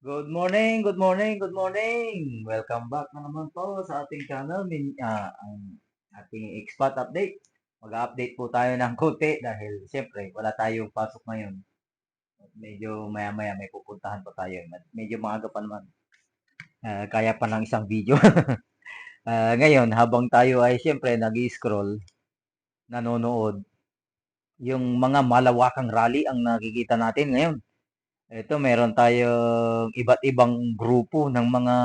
Good morning, good morning, good morning. Welcome back na naman po sa ating channel, min, ah, ang ating expat update. Mag-update po tayo ng konti dahil siyempre wala tayong pasok ngayon. Medyo maya-maya may pupuntahan pa tayo. Medyo maaga pa naman. Ah, kaya pa ng isang video. Ah, ngayon, habang tayo ay siyempre nag-scroll, nanonood, yung mga malawakang rally ang nakikita natin ngayon. Ito, meron tayong iba't ibang grupo ng mga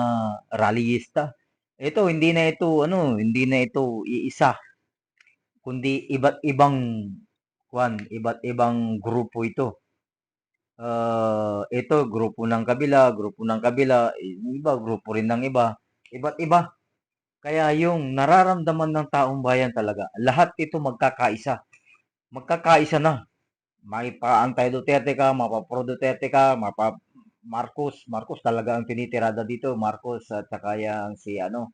rallyista. Ito, hindi na ito, ano, hindi na ito iisa. Kundi iba't ibang, kwan, iba't ibang grupo ito. Ah, ito, grupo ng kabila, grupo ng kabila, iba, grupo rin ng iba. Iba't iba. Kaya yung nararamdaman ng taong bayan talaga, lahat ito magkakaisa. Magkakaisa na maipa anti Duterte ka, mapa-pro Duterte ka, mapa Marcos, Marcos talaga ang tinitirada dito, Marcos at saka yang si ano,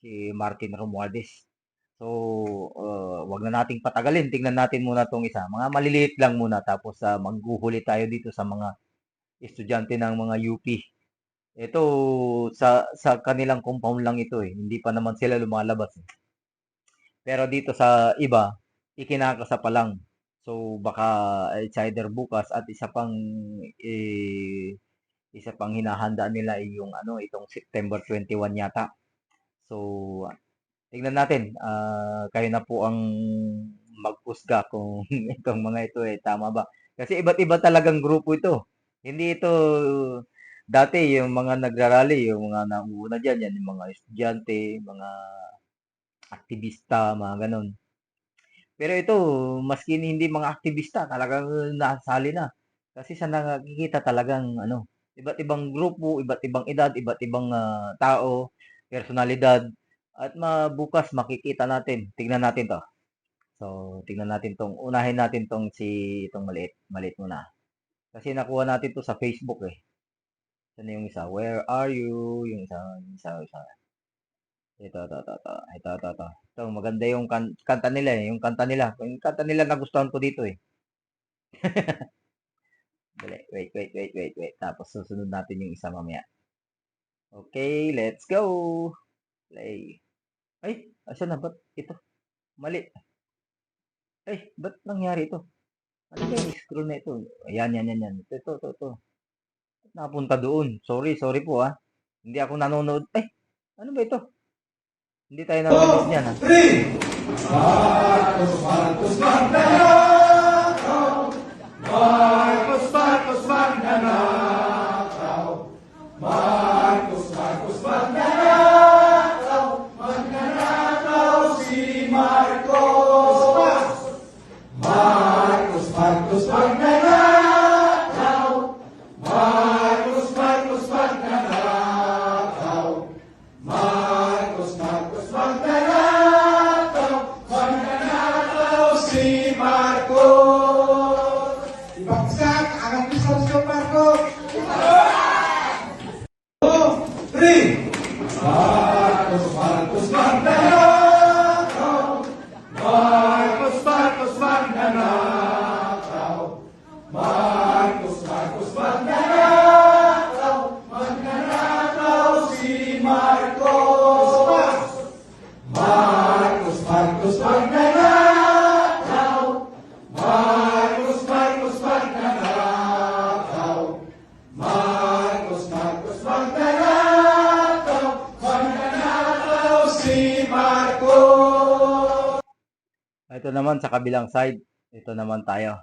si Martin Romualdez. So, uh, wag na nating patagalin, tingnan natin muna tong isa. Mga maliliit lang muna tapos uh, magguhuli tayo dito sa mga estudyante ng mga UP. Ito sa sa kanilang compound lang ito eh, hindi pa naman sila lumalabas. Eh. Pero dito sa iba, ikinakasa pa lang. So baka it's either bukas at isa pang eh, isa pang hinahanda nila yung ano itong September 21 yata. So tingnan natin, uh, kayo na po ang magpusga kung itong mga ito eh tama ba. Kasi iba't iba talagang grupo ito. Hindi ito dati yung mga nagrarally, yung mga nauna diyan, yan yung mga estudyante, mga aktivista, mga ganon. Pero ito, maski hindi mga aktivista, talagang nasali na. Kasi sa nakikita talagang ano, iba't ibang grupo, iba't ibang edad, iba't ibang uh, tao, personalidad, at mabukas makikita natin. Tingnan natin 'to. So, tingnan natin 'tong unahin natin 'tong si itong maliit, maliit muna. Kasi nakuha natin 'to sa Facebook eh. Ano yung isa? Where are you? Yung isa, yung isa, yung isa. Ito, ito, ito, ito, ito, ito, ito. Ito, maganda yung kan kanta nila eh. Yung kanta nila. Yung kanta nila nagustuhan ko dito eh. Dali, wait, wait, wait, wait, wait. Tapos susunod natin yung isa mamaya. Okay, let's go. Play. Ay, asa na? Ba't ito? Mali. Ay, ba't nangyari ito? Ano ba yung scroll na ito? Ayan, yan, yan, yan. Ito, ito, ito, ito. Napunta doon. Sorry, sorry po ha. Hindi ako nanonood. Ay, ano ba ito? Hindi tayo nanonood niyan ha. Marcos, Marcos, Magnanakaw. Naman sa kabilang side. Ito naman tayo.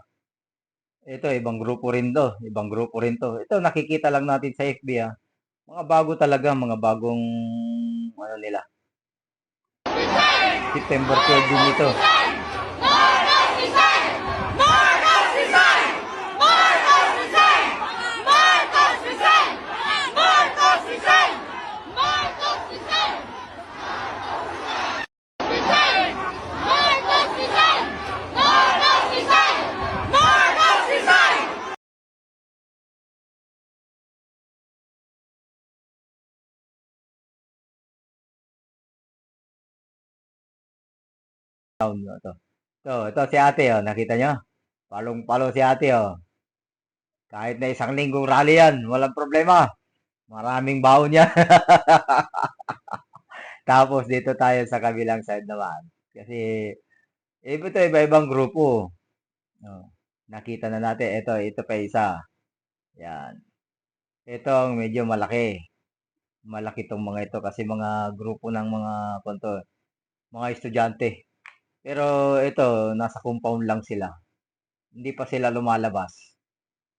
Ito, ibang grupo rin to. Ibang grupo rin to. Ito, nakikita lang natin sa FB ha. Mga bago talaga, mga bagong, ano nila. September 12 din ito. Marcos Rizal! Marcos Rizal! Marcos Rizal! Marcos Rizal! Marcos Rizal! Marcos Rizal! Rizal! Marcos Rizal! Marcos Rizal! Marcos Rizal! Town, no, ito. Ito, ito si ate, oh. Nakita nyo? Palong-palo si ate, oh. Kahit na isang linggong rally yan, walang problema. Maraming baon yan. Tapos dito tayo sa kabilang side naman. Kasi ito iba-ibang grupo. Oh, nakita na natin. Ito, ito pa isa. Yan. Ito ang medyo malaki. Malaki tong mga ito kasi mga grupo ng mga konto, mga estudyante. Pero ito, nasa compound lang sila. Hindi pa sila lumalabas.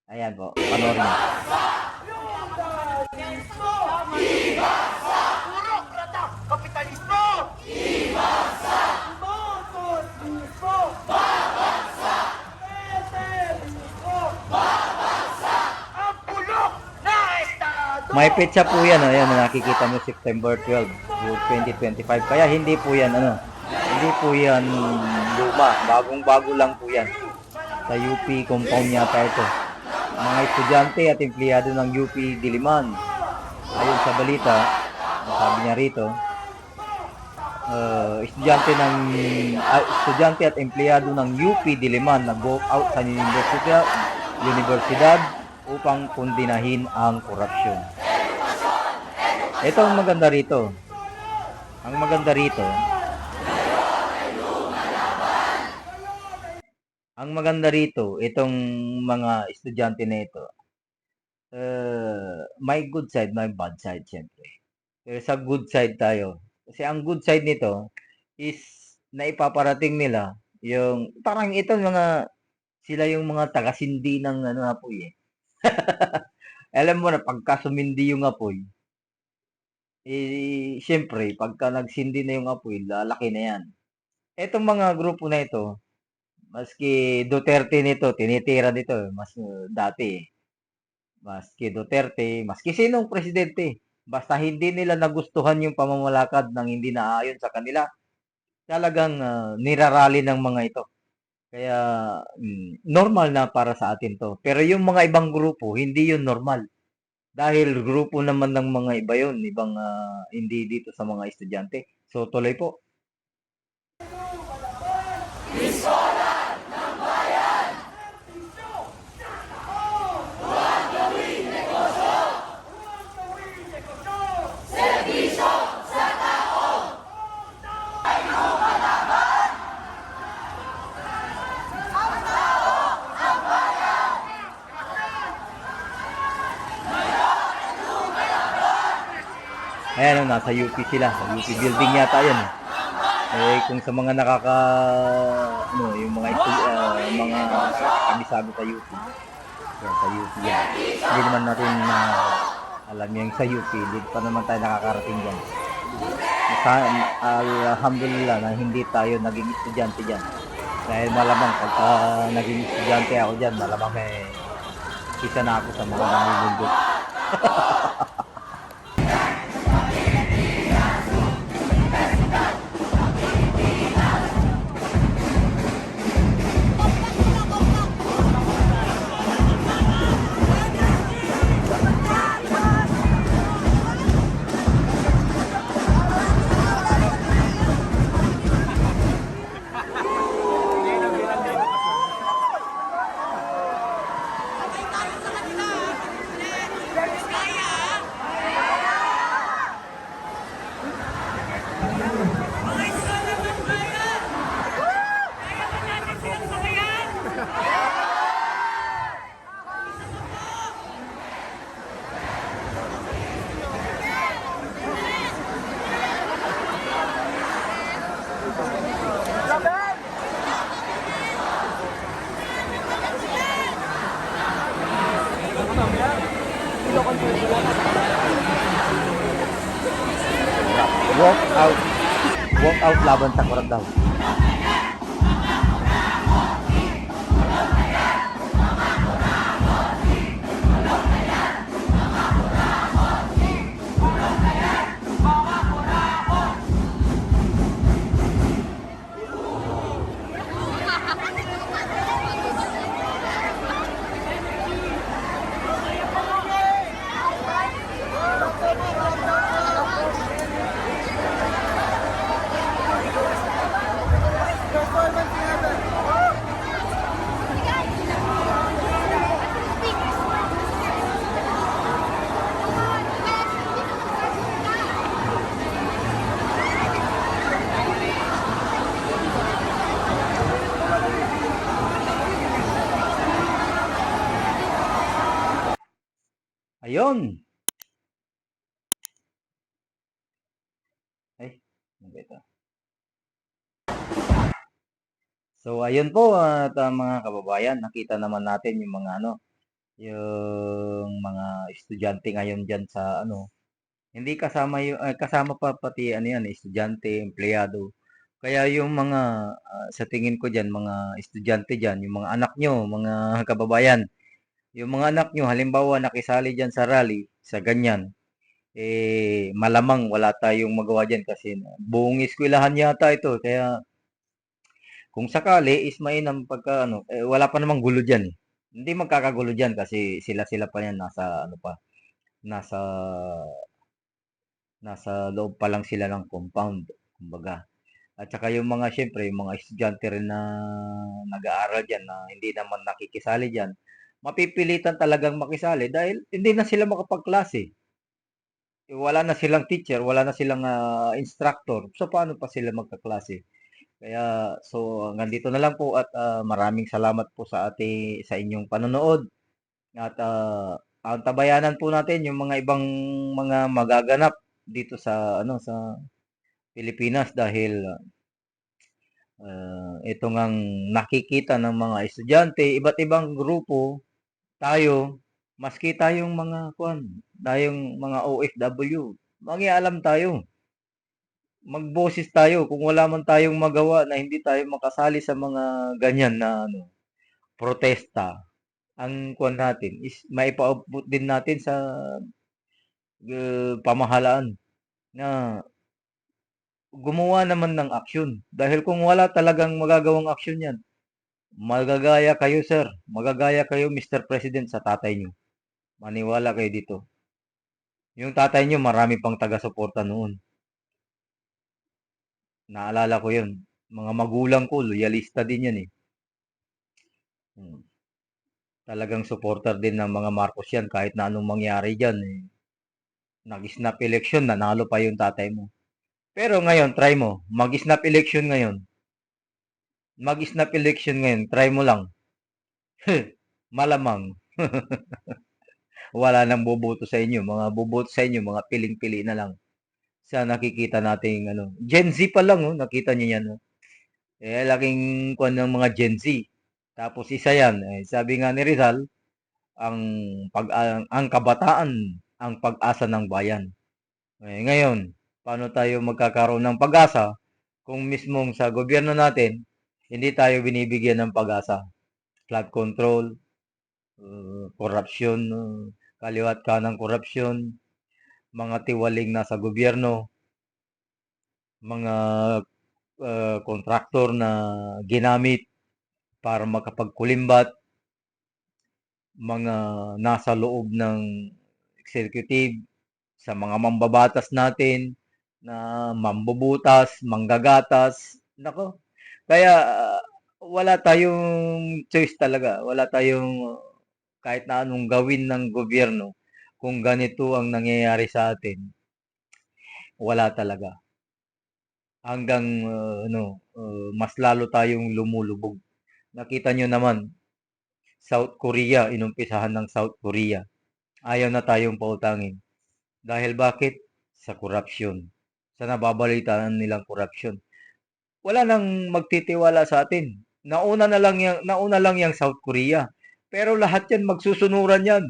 Ayan po, panoorin niyo. May petsa po yan, oh. Yan, nakikita mo September 12, 2025. Kaya hindi po yan, ano, hindi po yan luma. Bagong-bago lang po yan. Sa UP compound yata ito. Mga estudyante at empleyado ng UP Diliman. Ayon sa balita, sabi niya rito, uh, estudyante ng ah, estudyante at empleyado ng UP Diliman nag-walk out sa universidad, universidad upang kundinahin ang korupsyon. Ito ang maganda rito. Ang maganda rito, ang maganda rito, itong mga estudyante na ito, uh, may good side, may bad side, siyempre. Pero sa good side tayo. Kasi ang good side nito is na ipaparating nila yung parang ito mga sila yung mga taga-sindi ng ano apoy eh. Alam mo na pagka sumindi yung apoy, eh siyempre pagka nagsindi na yung apoy, lalaki na yan. Etong mga grupo na ito, maski Duterte nito, tinitira nito, eh, mas uh, dati eh. Maski Duterte, maski sinong presidente, basta hindi nila nagustuhan yung pamamalakad ng hindi naayon sa kanila, talagang ah, nirarally ng mga ito. Kaya mm, normal na para sa atin to. Pero yung mga ibang grupo, hindi yun normal. Dahil grupo naman ng mga iba yun, ibang ah, hindi dito sa mga estudyante. So tuloy po. Ayan, oh, nasa UP sila. Sa UP building yata yan. eh. Kung sa mga nakaka, ano, yung mga, ah, mga kamisabi sa UP. Yan, sa UP yan. Hindi naman natin na alam yung sa UP. Hindi pa naman tayo nakakarating dyan. Sa, alhamdulillah na hindi tayo naging estudyante dyan. Dahil malamang pagka naging estudyante ako dyan, malamang eh, isa na ako sa mga namumundot. Walk out laban sa kurang daw. Ayun. Ay, ano? So, ayun po at ah, mga kababayan, nakita naman natin yung mga ano, yung mga estudyante ngayon diyan sa ano, hindi kasama yung ah, kasama pa pati ano yan, estudyante, empleyado. Kaya yung mga ah, sa tingin ko diyan, mga estudyante diyan, yung mga anak nyo, mga kababayan, yung mga anak nyo, halimbawa nakisali diyan sa rally, sa ganyan, eh malamang wala tayong magawa diyan kasi buong eskwelahan yata ito. Kaya kung sakali is mainam pagka ano, eh, wala pa namang gulo diyan eh. Hindi magkakagulo diyan kasi sila-sila pa yan nasa ano pa, nasa nasa loob pa lang sila ng compound, kumbaga. At saka yung mga siyempre, yung mga estudyante rin na nag-aaral diyan na hindi naman nakikisali diyan, mapipilitan talagang makisali dahil hindi na sila makapagklase. Wala na silang teacher, wala na silang ah, instructor. So paano pa sila magkaklase? Kaya so hanggang dito na lang po at ah, maraming salamat po sa ate sa inyong panonood. At ah, ang tabayanan po natin yung mga ibang mga magaganap dito sa ano sa Pilipinas dahil ah, ito ngang nakikita ng mga estudyante, iba't ibang grupo, tayo, maski tayong mga kuan, tayong mga OFW, mangialam tayo. Magboses tayo kung wala man tayong magawa na hindi tayo makasali sa mga ganyan na ano, protesta. Ang kuan natin is maipaabot din natin sa eh, pamahalaan na gumawa naman ng aksyon. Dahil kung wala talagang magagawang aksyon yan, magagaya kayo sir, magagaya kayo Mr. President sa tatay nyo. Maniwala kayo dito. Yung tatay nyo, marami pang taga-suporta noon. Naalala ko yun. Mga magulang ko, loyalista din yan eh. Hmm. Talagang supporter din ng mga Marcos yan kahit na anong mangyari dyan eh. Nag-snap election, nanalo pa yung tatay mo. Pero ngayon, try mo. Mag-snap election ngayon. Mag-snap election ngayon, try mo lang. Malamang. Wala nang boboto sa inyo. Mga boboto sa inyo, mga piling-pili na lang. Sa nakikita nating ano. Gen Z pa lang, oh, nakita niyo yan. Oh. Eh, laking kuan ng mga Gen Z. Tapos isa yan. Eh, sabi nga ni Rizal, ang, pag, ang, ang kabataan, ang pag-asa ng bayan. Eh, ngayon, paano tayo magkakaroon ng pag-asa kung mismong sa gobyerno natin, hindi tayo binibigyan ng pag-asa. Flood control, uh, uh, kaliwat ka ng korupsyon, mga tiwaling nasa gobyerno, mga uh, kontraktor na ginamit para makapagkulimbat, mga nasa loob ng executive, sa mga mambabatas natin, na mambubutas, manggagatas, nako. Kaya uh, wala tayong choice talaga. Wala tayong kahit na anong gawin ng gobyerno kung ganito ang nangyayari sa atin. Wala talaga. Hanggang uh, ano, uh, mas lalo tayong lumulubog. Nakita nyo naman, South Korea, inumpisahan ng South Korea. Ayaw na tayong pautangin. Dahil bakit? Sa korupsyon. Sa nababalitaan nilang korupsyon wala nang magtitiwala sa atin. Nauna na lang yung, nauna lang yung South Korea. Pero lahat yan magsusunuran yan.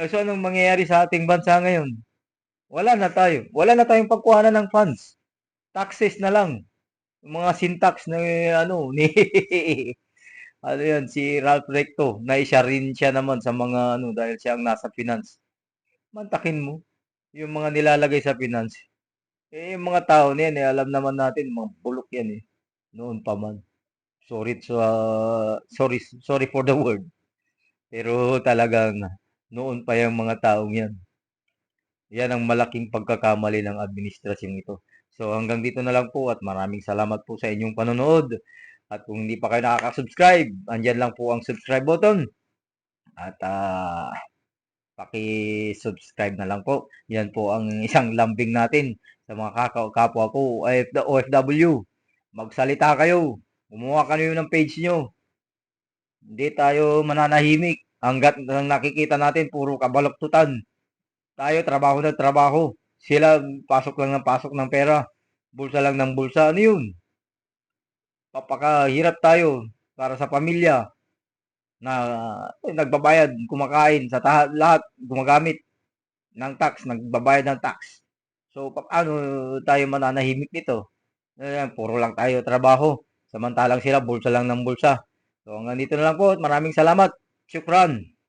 Eh, so anong mangyayari sa ating bansa ngayon? Wala na tayo. Wala na tayong pagkuhanan ng funds. Taxes na lang. Yung mga syntax na ano ni ano yan, si Ralph Recto, na isa rin siya naman sa mga ano dahil siya ang nasa finance. Mantakin mo yung mga nilalagay sa finance. Eh, yung mga tao na yan, eh, alam naman natin, mga bulok yan eh. Noon pa man. Sorry, so, uh, sorry, sorry for the word. Pero talagang noon pa yung mga taong yan. Yan ang malaking pagkakamali ng administrasyong ito. So hanggang dito na lang po at maraming salamat po sa inyong panonood. At kung hindi pa kayo nakaka-subscribe, andyan lang po ang subscribe button. At uh, paki-subscribe na lang po. Yan po ang isang lambing natin sa mga kapwa ko, OFW. Magsalita kayo. Gumawa kayo ng page nyo. Hindi tayo mananahimik. Hanggat ang nakikita natin, puro kabaloktutan. Tayo, trabaho na trabaho. Sila, pasok lang ng pasok ng pera. Bulsa lang ng bulsa. Ano yun? Papakahirap tayo para sa pamilya na eh, nagbabayad, kumakain sa taha- lahat, gumagamit ng tax, nagbabayad ng tax. So, paano tayo mananahimik nito? Eh, puro lang tayo trabaho. Samantalang sila, bulsa lang ng bulsa. So, hanggang dito na lang po. Maraming salamat. Shukran.